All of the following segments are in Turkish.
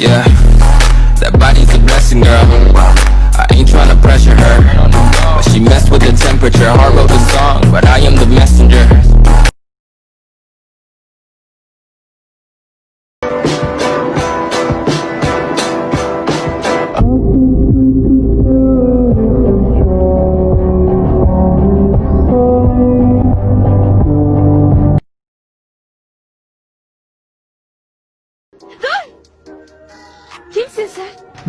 Yeah,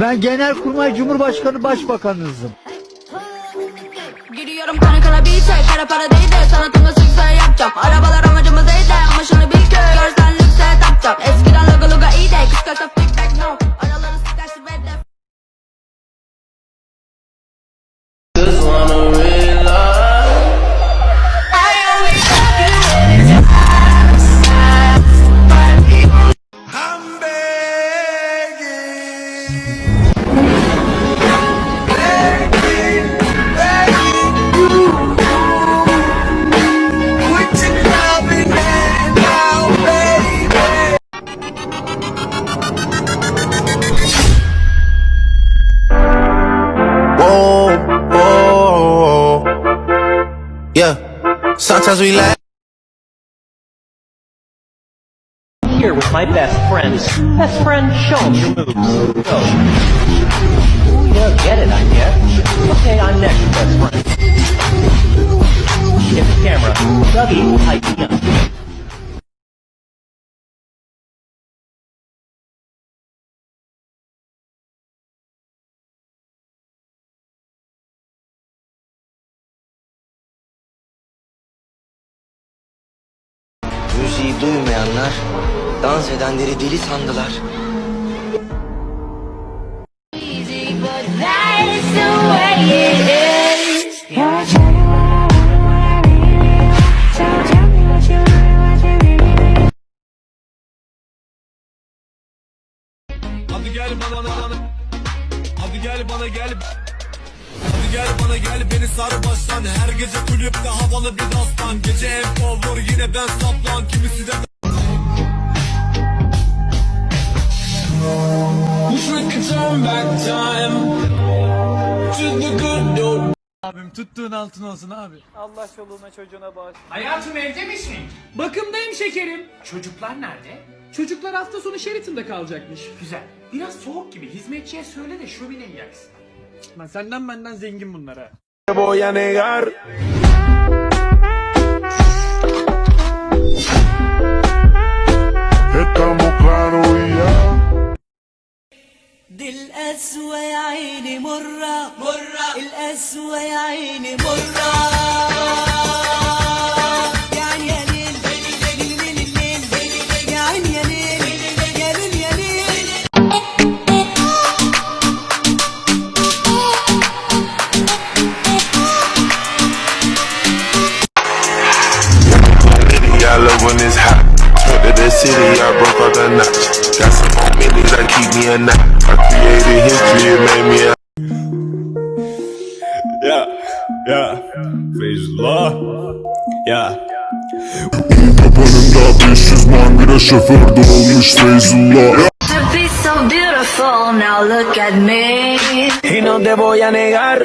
Ben Genelkurmay Cumhurbaşkanı Başbakanınızım. Giriyorum kana kana beat'e Kara para değil de sanatımda sükse yapacağım Arabalar amacımız iyi de ama şunu bil ki Görsen lükse takacağım Eskiden logo iyi de Kıskasa feedback Sometimes we laugh. here with my best friends. Best friend, moves. Go. Ooh, yeah, get it, I guess. Okay, I'm next, best friend. Hit the camera. Dougie, idea. You want, what you really need. Hadi gel bana bana Hadi gel bana gel gel bana gel beni sar baştan Her gece kulüpte havalı bir dastan Gece en power yine ben saplan Kimisi de Wish we could turn back time To the good old Abim tuttuğun altın olsun abi. Allah çoluğuna çocuğuna bağış. Hayatım evde misin? Bakımdayım şekerim. Çocuklar nerede? Çocuklar hafta sonu Sheraton'da kalacakmış. Güzel. Biraz soğuk gibi. Hizmetçiye söyle de şömineyi yaksın. Lan senden benden zengin bunlar ha. Voy a negar. Estamos claros y ya. دي القسوة يا عيني مرة مرة القسوة يا عيني مرة that keep me a knot. I created history, it made me a Yeah, yeah. Feyzullah Yeah Tabanında 500 mangara şoförde olmuş Feyzullah To be so beautiful Now look at me. Y no te voy a negar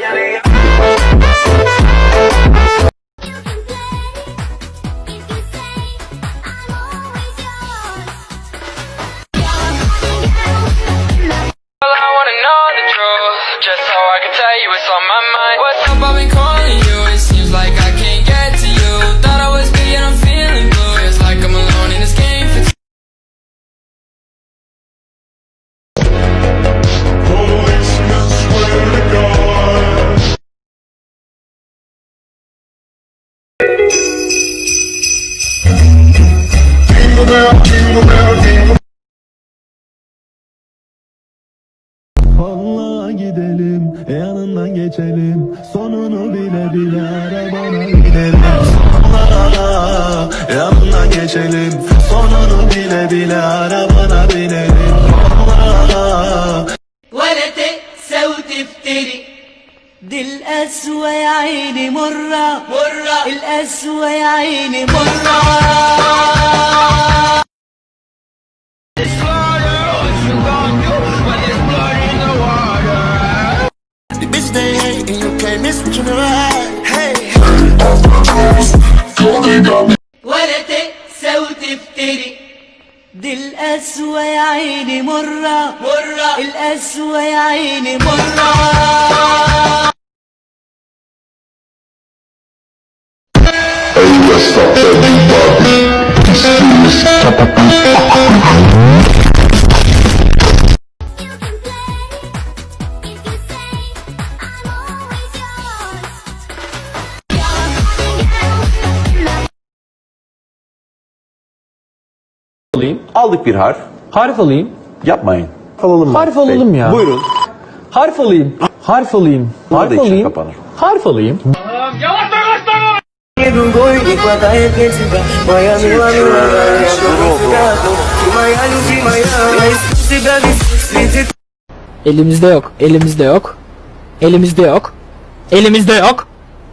just so I can tell you what's on my mind. What's up? I've been calling you. It seems like I can't get to you. Thought I was big and I'm feeling blue. It's like I'm alone in this game. For Vallahi gidelim, yanından geçelim. Sonunu bile bile arabana gidelim. Sonlara yanından geçelim. Sonunu bile bile arabana binelim. Sonlara ولا تقسى وتفتري دي القسوة يا عيني مرة مرة القسوة يا عيني مرة miss what you know Hey ولا تقسى وتفتري دي القسوة يا عيني مرة مرة القسوة يا عيني مرة alayım. Aldık bir harf. Harf alayım. Yapmayın. Alalım mı? Harf alalım ya. Buyurun. Harf alayım. Harf alayım. Burada Harf işe alayım. kapanır. Harf alayım. Elimizde yok. Elimizde yok. Elimizde yok. Elimizde yok.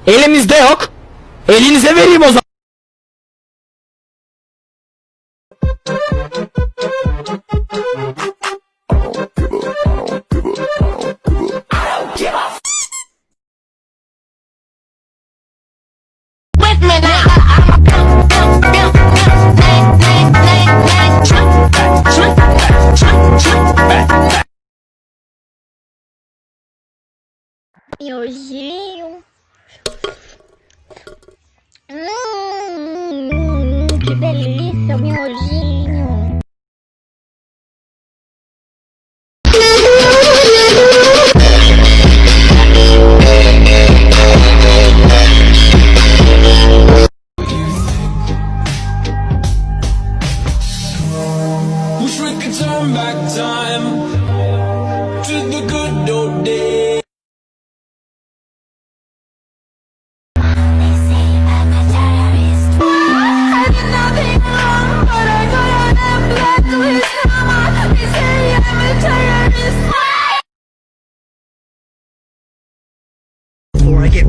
Elimizde yok. Elinize vereyim o zaman. Miojinho. Hum, que delícia, miojinho. Wish we could turn back time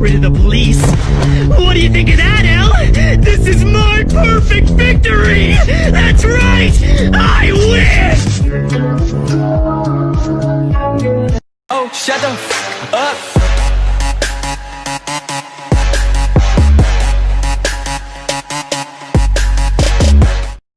rid of the police What do you think of that, Al? This is my perfect victory! That's right! I win! Oh, shut the